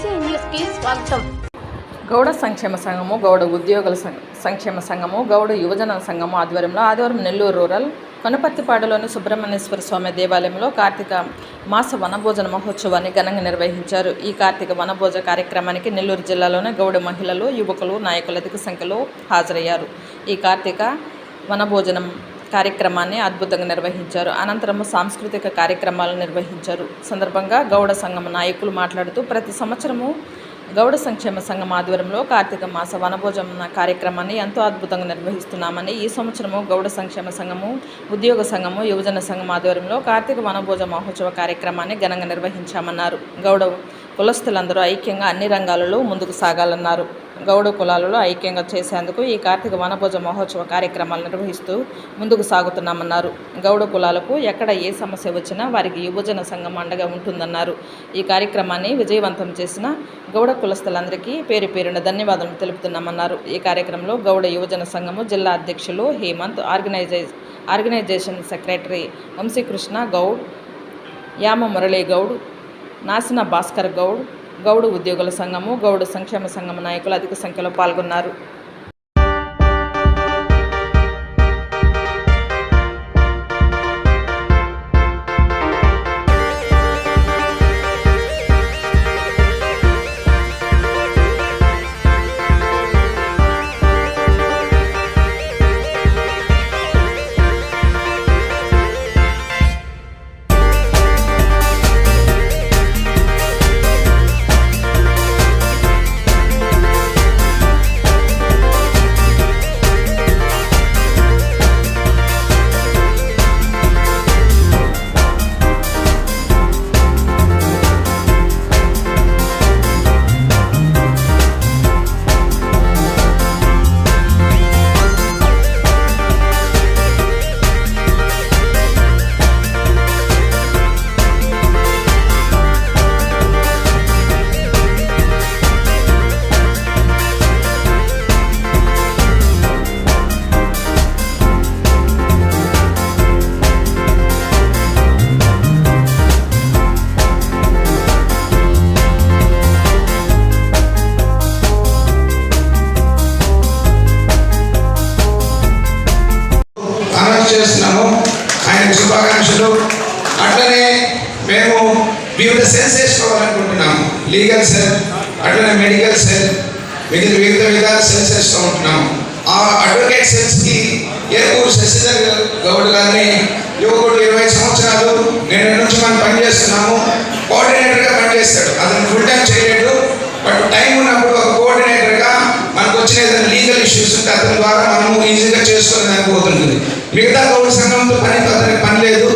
BC న్యూస్కి స్వాగతం. గౌడ సంక్షేమ సంఘము గౌడ ఉద్యోగుల సం- సంక్షేమ సంఘము గౌడ యువజన సంఘము ఆధ్వర్యంలో ఆదివారం నెల్లూరు రూరల్ కనుపత్తిపాడులోని సుబ్రహ్మణ్యేశ్వర స్వామి దేవాలయంలో కార్తీక మాస వనభోజన మహోత్సవాన్ని ఘనంగా నిర్వహించారు. ఈ కార్తీక వనభోజ కార్యక్రమానికి నెల్లూరు జిల్లాలోని గౌడ మహిళలు యువకులు నాయకులు అధిక సంఖ్యలో హాజరయ్యారు. ఈ కార్తీక వనభోజనం కార్యక్రమాన్ని అద్భుతంగా నిర్వహించారు. అనంతరము సాంస్కృతిక కార్యక్రమాలు నిర్వహించారు. సందర్భంగా గౌడ సంఘం నాయకులు మాట్లాడుతూ ప్రతి సంవత్సరము గౌడ సంక్షేమ సంఘం ఆధ్వర్యంలో కార్తీక మాస వనభోజన కార్యక్రమాన్ని ఎంతో అద్భుతంగా నిర్వహిస్తున్నామని ఈ సంవత్సరము గౌడ సంక్షేమ సంఘము ఉద్యోగ సంఘము యువజన సంఘం ఆధ్వర్యంలో కార్తీక వనభోజ మహోత్సవ కార్యక్రమాన్ని ఘనంగా నిర్వహించామన్నారు. గౌడ కులస్తులందరూ ఐక్యంగా అన్ని రంగాలలో ముందుకు సాగాలన్నారు. గౌడ కులాలలో ఐక్యంగా చేసేందుకు ఈ కార్తీక వనభోజ మహోత్సవ కార్యక్రమాలు నిర్వహిస్తూ ముందుకు సాగుతున్నామన్నారు. గౌడ కులాలకు ఎక్కడ ఏ సమస్య వచ్చినా వారికి యువజన సంఘం అండగా ఉంటుందన్నారు. ఈ కార్యక్రమాన్ని విజయవంతం చేసిన గౌడ కులస్తులందరికీ పేరు పేరున ధన్యవాదాలు తెలుపుతున్నామన్నారు. ఈ కార్యక్రమంలో గౌడ యువజన సంఘము జిల్లా అధ్యక్షులు హేమంత్ ఆర్గనైజే ఆర్గనైజేషన్ సెక్రటరీ వంశీకృష్ణ గౌడ్ యామ మురళీ గౌడ్ నాసిన భాస్కర్ గౌడ్ గౌడ్ ఉద్యోగుల సంఘము గౌడ్ సంక్షేమ సంఘం నాయకులు అధిక సంఖ్యలో పాల్గొన్నారు. లీగల్ సెల్ అట్లనే మెడికల్ సెల్ మిగిలిన వివిధ విధాల సెల్స్ వేస్తూ ఉంటున్నాము. ఆ అడ్వకేట్ సెల్స్కి ఏర్పూరు శశిధర్ గౌడ్ గారిని యువకుడు ఇరవై సంవత్సరాలు నేను నుంచి మనం పనిచేస్తున్నాము కోఆర్డినేటర్గా పనిచేస్తాడు అతను ఫుల్ టైం చేయలేడు. బట్ టైం ఉన్నప్పుడు ఒక కోఆర్డినేటర్గా మనకు వచ్చిన ఏదైనా లీగల్ ఇష్యూస్ ఉంటే అతని ద్వారా మనము ఈజీగా చేసుకునే పోతుంటుంది మిగతా గౌరవ సంఘంతో పని అతనికి పని లేదు.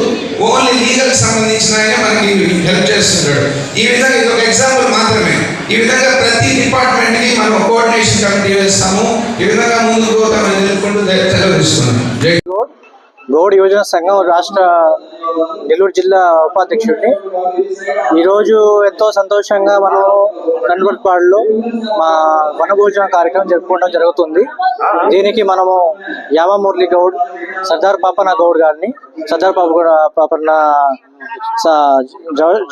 ఓన్లీ లీగల్ సంబంధించిన ఆయన మనకి హెల్ప్ చేస్తుంటాడు. ఈ విధంగా ఇది ఒక ఎగ్జాంపుల్ మాత్రమే. ఈ విధంగా ప్రతి డిపార్ట్మెంట్కి మనం కోఆర్డినేషన్ కమిటీ వేస్తాము. ఈ విధంగా ముందుకు పోతామని తెలుపుకుంటూ సెలవు తీసుకున్నాను జై గౌడ్ యువజన సంఘం రాష్ట్ర నెల్లూరు జిల్లా ఉపాధ్యక్షుడిని. ఈరోజు ఎంతో సంతోషంగా మనం కన్వర్పాడులో మా వనభోజన కార్యక్రమం జరుపుకోవడం జరుగుతుంది. దీనికి మనము యామ మురళి గౌడ్ సర్దార్ పాపన గౌడ్ గారిని సర్దార్ పాప పాపన్న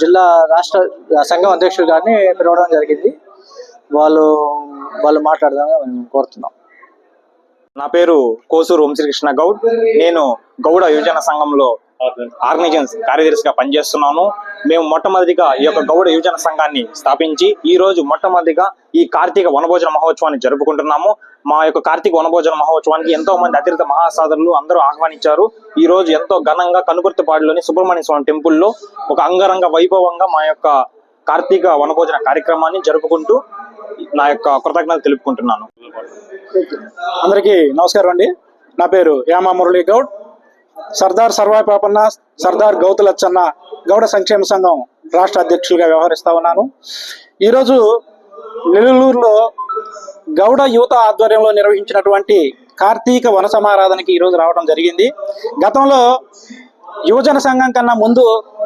జిల్లా రాష్ట్ర సంఘం అధ్యక్షుడు గారిని పిలవడం జరిగింది. వాళ్ళు వాళ్ళు మాట్లాడదామని మేము కోరుతున్నాం. నా పేరు కోసూరు వంశీకృష్ణ గౌడ్. నేను గౌడ యువజన సంఘంలో ఆర్గనైజేషన్ కార్యదర్శిగా పనిచేస్తున్నాను. మేము మొట్టమొదటిగా ఈ యొక్క గౌడ యువజన సంఘాన్ని స్థాపించి ఈ రోజు మొట్టమొదటిగా ఈ కార్తీక వనభోజన మహోత్సవాన్ని జరుపుకుంటున్నాము. మా యొక్క కార్తీక వనభోజన మహోత్సవానికి ఎంతో మంది అతిథి మహాసాధనలు అందరూ ఆహ్వానించారు. ఈ రోజు ఎంతో ఘనంగా కనుగుర్తిపాడులోని సుబ్రహ్మణ్య స్వామి టెంపుల్లో ఒక అంగరంగ వైభవంగా మా యొక్క కార్తీక వనభోజన కార్యక్రమాన్ని జరుపుకుంటూ నా యొక్క కృతజ్ఞతలు తెలుపుకుంటున్నాను. అందరికీ నమస్కారం అండి. నా పేరు యామా మురళీ గౌడ్. సర్దార్ సర్వాయిపాపన్న సర్దార్ గౌతులచ్చన్న గౌడ సంక్షేమ సంఘం రాష్ట్ర అధ్యక్షులుగా వ్యవహరిస్తా ఉన్నాను. ఈరోజు నెల్లూరులో గౌడ యువత ఆధ్వర్యంలో నిర్వహించినటువంటి కార్తీక వన సమారాధనకి ఈరోజు రావడం జరిగింది. గతంలో యువజన సంఘం కన్నా ముందు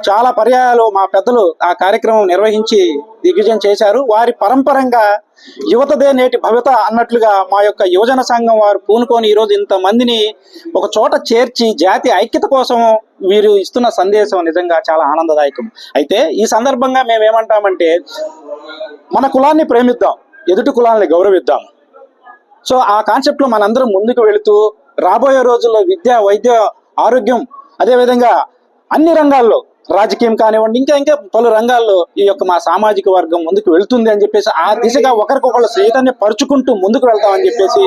చాలా పర్యాయాలు మా పెద్దలు ఆ కార్యక్రమం నిర్వహించి దిగ్విజయం చేశారు. వారి పరంపరంగా యువతదే నేటి భవిత అన్నట్లుగా మా యొక్క యువజన సంఘం వారు పూనుకొని ఈరోజు ఇంతమందిని ఒక చోట చేర్చి జాతి ఐక్యత కోసం మీరు ఇస్తున్న సందేశం నిజంగా చాలా ఆనందదాయకం. అయితే ఈ సందర్భంగా మేము ఏమంటామంటే మన కులాన్ని ప్రేమిద్దాం ఎదుటి కులాన్ని గౌరవిద్దాం. సో ఆ కాన్సెప్ట్లో మనందరం ముందుకు వెళుతూ రాబోయే రోజుల్లో విద్య వైద్య ఆరోగ్యం అదేవిధంగా అన్ని రంగాల్లో రాజకీయం కానివ్వండి ఇంకా ఇంకా పలు రంగాల్లో ఈ యొక్క మా సామాజిక వర్గం ముందుకు వెళ్తుంది అని చెప్పేసి ఆ దిశగా ఒకరికొకరు చైతన్య పరుచుకుంటూ ముందుకు వెళ్తామని చెప్పేసి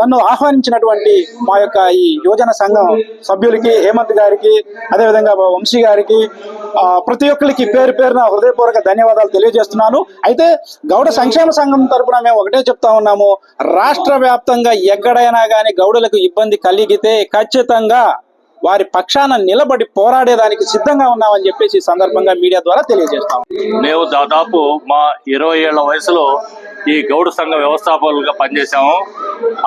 నన్ను ఆహ్వానించినటువంటి మా యొక్క ఈ యువజన సంఘం సభ్యులకి హేమంత్ గారికి అదేవిధంగా వంశీ గారికి ప్రతి ఒక్కరికి పేరు పేరున హృదయపూర్వక ధన్యవాదాలు తెలియజేస్తున్నాను. అయితే గౌడ సంక్షేమ సంఘం తరపున మేము ఒకటే చెప్తా ఉన్నాము. రాష్ట్ర వ్యాప్తంగా ఎక్కడైనా కానీ గౌడలకు ఇబ్బంది కలిగితే ఖచ్చితంగా వారి పక్షాన నిలబడి పోరాడేదానికి సిద్ధంగా ఉన్నామని చెప్పేసి సందర్భంగా మీడియా ద్వారా తెలియజేస్తాం. మేము దాదాపు మా ఇరవై ఏళ్ళ వయసులో ఈ గౌడ సంఘ వ్యవస్థాపకులుగా పనిచేశాము.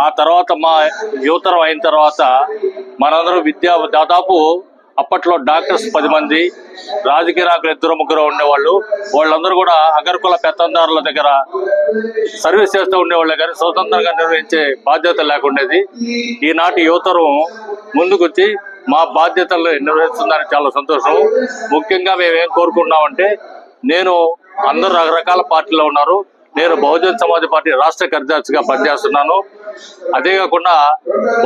ఆ తర్వాత మా యువతరం అయిన తర్వాత మనందరం విద్యా దాదాపు అప్పట్లో డాక్టర్స్ పది మంది రాజకీయ నాయకులు ఇద్దరు ముగ్గురు ఉండేవాళ్ళు. వాళ్ళందరూ కూడా అగర్కుల పెత్తందారుల దగ్గర సర్వీస్ చేస్తూ ఉండేవాళ్ళే కానీ స్వతంత్రంగా నిర్వహించే బాధ్యత లేకుండేది. ఈనాటి యువతరం ముందుకొచ్చి మా బాధ్యతలు నిర్వహిస్తుందని చాలా సంతోషం. ముఖ్యంగా మేము ఏం కోరుకుంటున్నామంటే నేను అందరు రకరకాల పార్టీలో ఉన్నారు. నేను బహుజన్ సమాజ్ పార్టీ రాష్ట్ర కార్యదర్శిగా పనిచేస్తున్నాను. అదే కాకుండా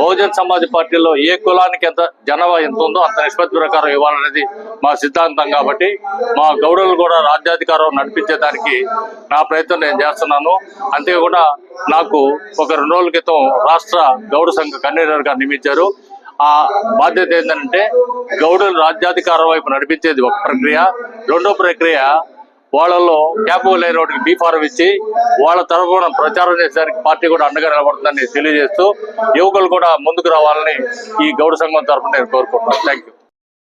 బహుజన్ సమాజ్ పార్టీలో ఏ కులానికి ఎంత జనాభా ఎంత ఉందో అంత నిష్పత్తి ప్రకారం ఇవ్వాలనేది మా సిద్ధాంతం కాబట్టి మా గౌడలు కూడా రాజ్యాధికారం నడిపించేదానికి నా ప్రయత్నం నేను చేస్తున్నాను. అంతేకాకుండా నాకు ఒక రెండు రోజుల క్రితం రాష్ట్ర గౌడ సంఘ కన్వీనర్గా నియమించారు. ఆ బాధ్యత ఏంటంటే గౌడులు రాజ్యాధికారం వైపు నడిపించేది ఒక ప్రక్రియ. రెండో ప్రక్రియ వాళ్ళలో క్యాపబుల్ అయిన వాటికి బీఫారం ఇచ్చి వాళ్ళ తరఫున ప్రచారం చేసేసరికి పార్టీ కూడా అండగా నిలబడుతుందని తెలియజేస్తూ యువకులు కూడా ముందుకు రావాలని ఈ గౌడ సంఘం తరఫున నేను కోరుకుంటున్నాను. Thank you